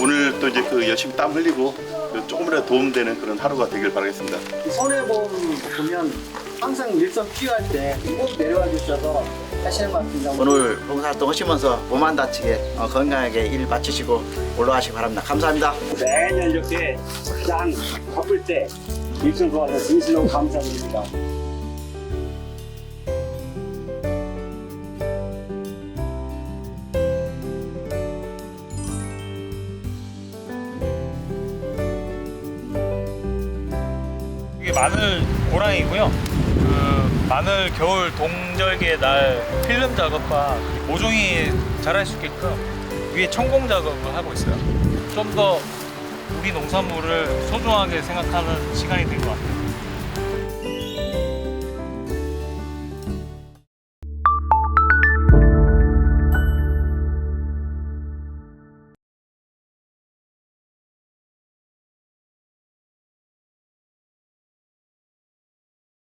오늘도 이제 그 열심히 땀 흘리고 그 조금이라도 도움되는 그런 하루가 되길 바라겠습니다. 손해보험 보면 항상 일선 필요할 때 꼭 내려와 주셔서 하시는 것 같습니다. 오늘 봉사활동 하시면서 몸 안 다치게 어, 건강하게 일 마치시고 올라가시기 바랍니다. 감사합니다. 매년 이렇게 가장 바쁠 때 일선 도와서 진심으로 감사드립니다. 마늘 고랑이고요. 그 마늘 겨울 동절기에 날 필름 작업과 모종이 자랄 수 있게끔 위에 천공 작업을 하고 있어요. 좀 더 우리 농산물을 소중하게 생각하는 시간이 된 것 같아요.